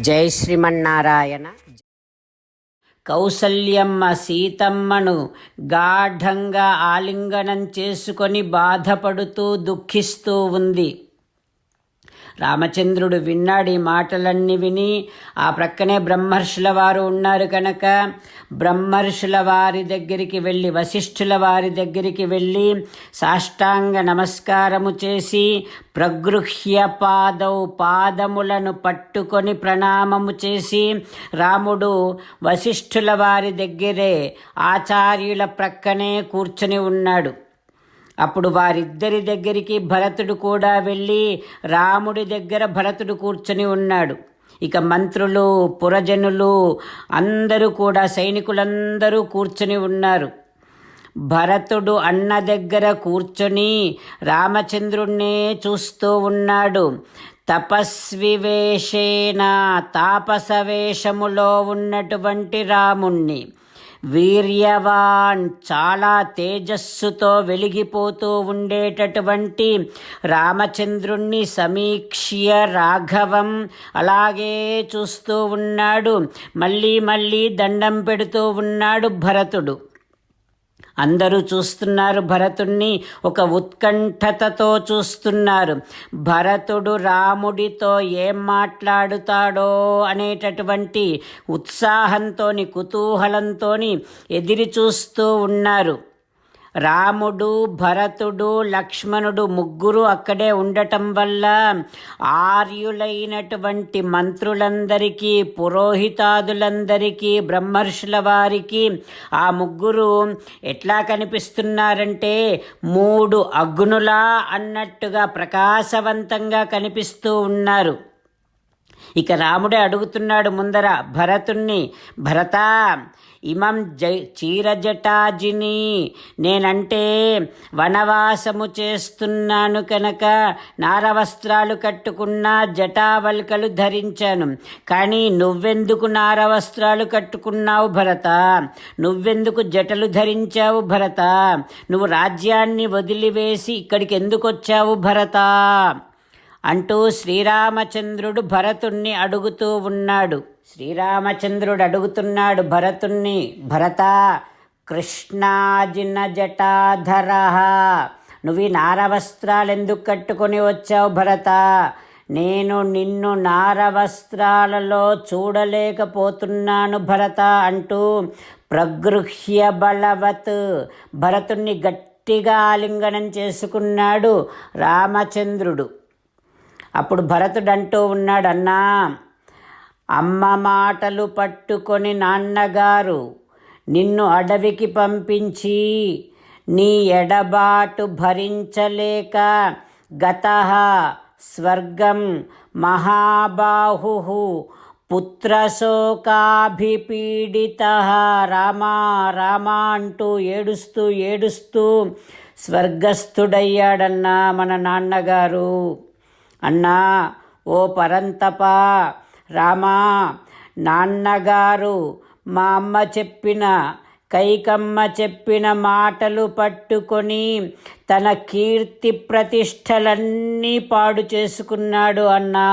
జై శ్రీమన్నారాయణ. కౌసల్యమ్మ సీతమ్మను గాఢంగా ఆలింగనం చేసుకొని బాధపడుతూ దుఃఖిస్తూ ఉంది. రామచంద్రుడు విన్నాడు ఈ మాటలన్నీ విని ఆ ప్రక్కనే బ్రహ్మర్షుల వారు ఉన్నారు కనుక బ్రహ్మర్షుల వారి దగ్గరికి వెళ్ళి వశిష్ఠుల వారి దగ్గరికి వెళ్ళి సాష్టాంగ నమస్కారము చేసి ప్రగృహ్య పాదౌ పాదములను పట్టుకొని ప్రణామము చేసి రాముడు వశిష్ఠుల వారి దగ్గరే ఆచార్యుల ప్రక్కనే కూర్చొని ఉన్నాడు. అప్పుడు వారిద్దరి దగ్గరికి భరతుడు కూడా వెళ్ళి రాముడి దగ్గర భరతుడు కూర్చొని ఉన్నాడు. ఇక మంత్రులు పురజనులు అందరూ కూడా సైనికులందరూ కూర్చొని ఉన్నారు. భరతుడు అన్న దగ్గర కూర్చొని రామచంద్రుణ్ణే చూస్తూ ఉన్నాడు. తపస్వివేషేన తాపసవేషములో ఉన్నటువంటి రాముణ్ణి. వీర్యవాన్ చాలా తేజస్సుతో వెలిగిపోతూ ఉండేటటువంటి రామచంద్రుణ్ణి సమీక్ష్య రాఘవం అలాగే చూస్తూ ఉన్నాడు. మళ్ళీ మళ్ళీ దండం పెడుతూ ఉన్నాడు భరతుడు. అందరూ చూస్తున్నారు భరతుణ్ణి ఒక ఉత్కంఠతతో చూస్తున్నారు. భరతుడు రాముడితో ఏం మాట్లాడుతాడో అనేటటువంటి ఉత్సాహంతోని కుతూహలంతోని ఎదిరి చూస్తూ ఉన్నారు. రాముడు భరతుడు లక్ష్మణుడు ముగ్గురు అక్కడే ఉండటం వల్ల ఆర్యులైనటువంటి మంత్రులందరికీ పురోహితాదులందరికీ బ్రహ్మర్షుల వారికి ఆ ముగ్గురు ఎట్లా కనిపిస్తున్నారంటే మూడు అగ్నులా అన్నట్టుగా ప్రకాశవంతంగా కనిపిస్తూ ఉన్నారు. ఇక రాముడే అడుగుతున్నాడు ముందర భరతుణ్ణి భరత ఇమం జ చీరజటాజిని నేనంటే వనవాసము చేస్తున్నాను కనుక నారవస్త్రాలు కట్టుకున్న జటావల్కలు ధరించాను. కానీ నువ్వెందుకు నారవస్త్రాలు కట్టుకున్నావు భరత? నువ్వెందుకు జటలు ధరించావు భరత? నువ్వు రాజ్యాన్ని వదిలివేసి ఇక్కడికి ఎందుకు వచ్చావు భరత? అంటూ శ్రీరామచంద్రుడు భరతుణ్ణి అడుగుతూ ఉన్నాడు. శ్రీరామచంద్రుడు అడుగుతున్నాడు భరతుణ్ణి. భరత కృష్ణాజిన జటాధర. నువ్వు నారవస్త్రాలు ఎందుకు కట్టుకొని వచ్చావు భరత? నేను నిన్ను నారవస్త్రాలలో చూడలేకపోతున్నాను భరత అంటూ ప్రగృహ్య బలవత్ భరతుణ్ణి గట్టిగా ఆలింగనం చేసుకున్నాడు రామచంద్రుడు. అప్పుడు భరతుడు అంటూ అమ్మ మాటలు పట్టుకొని నాన్నగారు నిన్ను అడవికి పంపించి నీ ఎడబాటు భరించలేక గత స్వర్గం మహాబాహు పుత్రశోకాభిపీడిత. రామా రామా అంటూ ఏడుస్తూ ఏడుస్తూ స్వర్గస్థుడయ్యాడన్నా మన నాన్నగారు. అన్నా ఓ పరంతప రామా నాన్నగారు మా అమ్మ చెప్పిన కైకమ్మ చెప్పిన మాటలు పట్టుకొని తన కీర్తి ప్రతిష్టలన్నీ పాడు చేసుకున్నాడు అన్నా.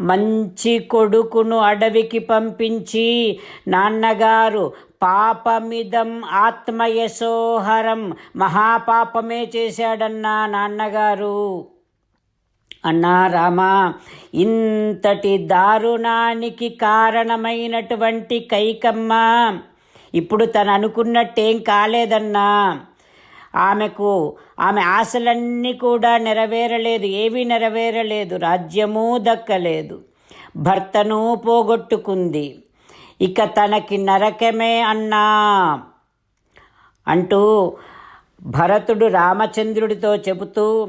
మంచి కొడుకును అడవికి పంపించి నాన్నగారు పాపమిదం ఆత్మయశోహరం మహాపాపమే చేశాడన్నా నాన్నగారు. అన్నా రామా ఇంతటి దారుణానికి కారణమైనటువంటి కైకమ్మ ఇప్పుడు తను అనుకున్నట్టేం కాలేదన్నా. ఆమెకు ఆమె ఆశలన్నీ కూడా నెరవేరలేదు ఏమీ నెరవేరలేదు రాజ్యమూ దక్కలేదు. భర్తను పోగొట్టుకుంది. ఇక తనకి నరకమే అన్నా. అంటూ భరతుడు రామచంద్రుడితో చెబుతూ